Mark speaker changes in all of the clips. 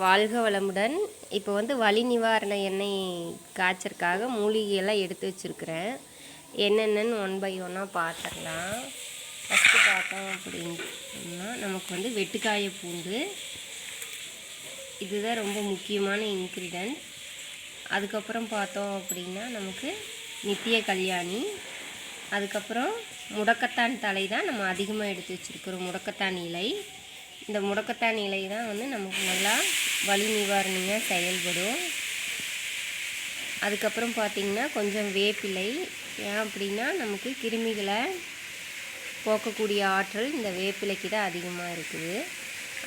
Speaker 1: வாழ்க வளமுடன். இப்போ வந்து வலி நிவாரண எண்ணெய் காய்ச்சறக்காக மூலிகையெல்லாம் எடுத்து வச்சுருக்கிறேன். என்னென்னு ஒன் பை ஒன்னாக பார்த்துடலாம். ஃபஸ்ட்டு பார்த்தோம் அப்படின்னா நமக்கு வந்து வெட்டுக்காய பூண்டு. இதுதான் ரொம்ப முக்கியமான இன்க்ரீடியன்ட் அதுக்கப்புறம் பார்த்தோம் அப்படின்னா நமக்கு நித்திய கல்யாணி. அதுக்கப்புறம் முடக்கத்தான் தலை தான் நம்ம அதிகமாக எடுத்து வச்சுருக்கிறோம் முடக்கத்தான் இலை. இந்த முடக்கத்தான் இலை தான் வந்து நமக்கு நல்லா வலி நிவாரணியாக செயல்படும். அதுக்கப்புறம் பார்த்திங்கன்னா கொஞ்சம் வேப்பிலை. ஏன் அப்படின்னா நமக்கு கிருமிகளை போக்கக்கூடிய ஆற்றல் இந்த வேப்பிலைக்கு தான் அதிகமாக இருக்குது.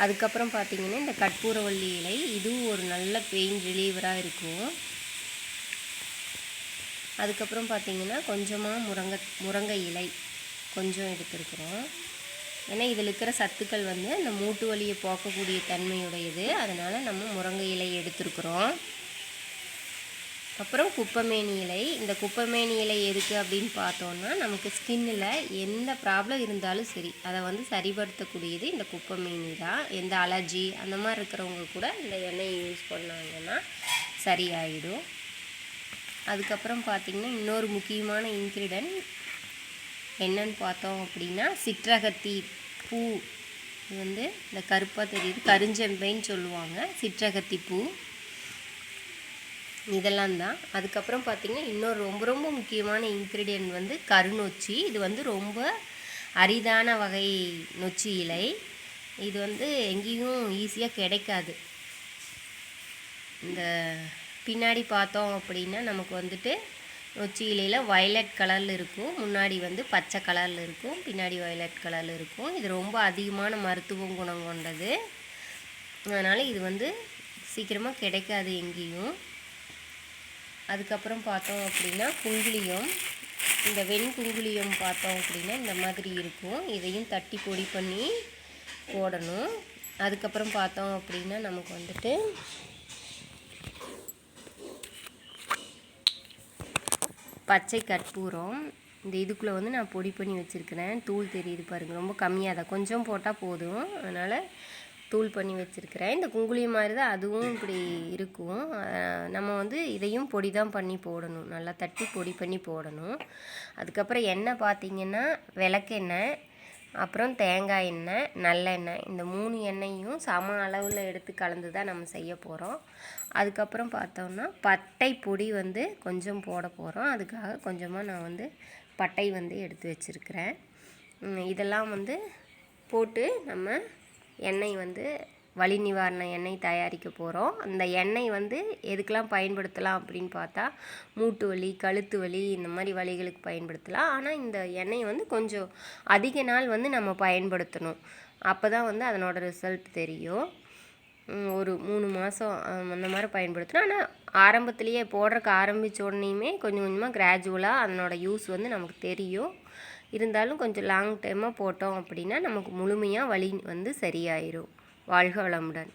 Speaker 1: அதுக்கப்புறம் பார்த்திங்கன்னா இந்த கற்பூரவள்ளி இலை இதுவும் ஒரு நல்ல பெயின் ரிலீவராக இருக்கும். அதுக்கப்புறம் பார்த்திங்கன்னா கொஞ்சமாக முருங்கை முருங்கை இலை கொஞ்சம் எடுத்துருக்குறோம். ஏன்னா இதில் இருக்கிற சத்துக்கள் வந்து இந்த மூட்டு வலியை போக்கக்கூடிய தன்மையுடையது. அதனால் நம்ம முருங்கை இலை எடுத்துருக்குறோம். அப்புறம் குப்பமேனி இலை. இந்த குப்பமேனி இலை எதுக்கு அப்படின்னு பார்த்தோன்னா நமக்கு ஸ்கின்னில் எந்த ப்ராப்ளம் இருந்தாலும் சரி அதை வந்து சரிப்படுத்தக்கூடியது இந்த குப்பமேனி தான். எந்த அலர்ஜி அந்த மாதிரி இருக்கிறவங்க கூட இந்த எண்ணெயை யூஸ் பண்ணாங்கன்னா சரியாயிடும். அதுக்கப்புறம் பார்த்திங்கன்னா இன்னொரு முக்கியமான இன்க்ரீடியன்ட் என்னன்னு பார்த்தோம் அப்படின்னா சிற்றகத்தி பூ இது வந்து இந்த கருப்பாக தெரியுது கருஞ்செம்பைன்னு சொல்லுவாங்க. சிற்றகத்தி பூ. இதெல்லாம் தான். அதுக்கப்புறம் பார்த்திங்கன்னா இன்னொரு ரொம்ப ரொம்ப முக்கியமான இன்க்ரீடியன்ட் வந்து கருநொச்சி. இது வந்து ரொம்ப அரிதான வகை நொச்சி இலை. இது வந்து எங்கேயும் ஈஸியாக கிடைக்காது. இந்த பின்னாடி பார்த்தோம் அப்படின்னா நமக்கு வந்துட்டு நொச்சி இலையில் வயலட் கலரில் இருக்கும். முன்னாடி வந்து பச்சை கலரில் இருக்கும். பின்னாடி வயலட் கலரில் இருக்கும். இது ரொம்ப அதிகமான மருத்துவ குணம் கொண்டது. அதனால் இது வந்து சீக்கிரமாக கிடைக்காது எங்கேயும். அதுக்கப்புறம் பார்த்தோம் அப்படின்னா குங்குளியம். இந்த வெண்குங்குளியம் பார்த்தோம் அப்படின்னா இந்த மாதிரி இருக்கும். இதையும் தட்டி பொடி பண்ணி போடணும். அதுக்கப்புறம் பார்த்தோம் அப்படின்னா நமக்கு வந்துட்டு பச்சை கற்பூரம். இந்த இதுக்குள்ளே வந்து நான் பொடி பண்ணி வச்சுருக்கிறேன். தூள் தெரியுது பாருங்கள் ரொம்ப கம்மியாக தான். கொஞ்சம் போட்டால் போதும். அதனால் தூள் பண்ணி வச்சுருக்கிறேன். இந்த குங்குளி மாதிரி தான் அதுவும் இப்படி இருக்கும். நம்ம வந்து இதையும் பொடி தான் பண்ணி போடணும். நல்லா தட்டி பொடி பண்ணி போடணும். அதுக்கப்புறம் எண்ணெய் பார்த்திங்கன்னா விளக்கெண்ணெய் அப்புறம் தேங்காய் எண்ணெய் நல்லெண்ணெய். இந்த மூணு எண்ணெயும் சம அளவில் எடுத்து கலந்து தான் நம்ம செய்ய போகிறோம் அதுக்கப்புறம் பார்த்தோம்னா பட்டை பொடி வந்து கொஞ்சம் போட போகிறோம் அதுக்காக கொஞ்சமாக நான் வந்து பட்டை வந்து எடுத்து வச்சுருக்கிறேன். இதெல்லாம் வந்து போட்டு நம்ம எண்ணெய் வந்து வலி நிவாரண எண்ணெய் தயாரிக்க போகிறோம் அந்த எண்ணெய் வந்து எதுக்கெலாம் பயன்படுத்தலாம் அப்படின்னு பார்த்தா மூட்டு வலி கழுத்து வலி இந்த மாதிரி வலிகளுக்கு பயன்படுத்தலாம். ஆனால் இந்த எண்ணெய் வந்து கொஞ்சம் அதிக நாள் வந்து நம்ம பயன்படுத்தணும். அப்போ தான் வந்து அதனோட ரிசல்ட் தெரியும். ஒரு மூணு மாதம் அந்த மாதிரி பயன்படுத்தணும். ஆனால் ஆரம்பத்துலேயே போடுறக்கு ஆரம்பித்த உடனேயுமே கொஞ்சம் கொஞ்சமாக கிராஜுவலாக அதனோட யூஸ் வந்து நமக்கு தெரியும். இருந்தாலும் கொஞ்சம் லாங் டைமாக போட்டோம் அப்படின்னா நமக்கு முழுமையாக வலி வந்து சரியாயிடும் வாழ்க வளமுடன்.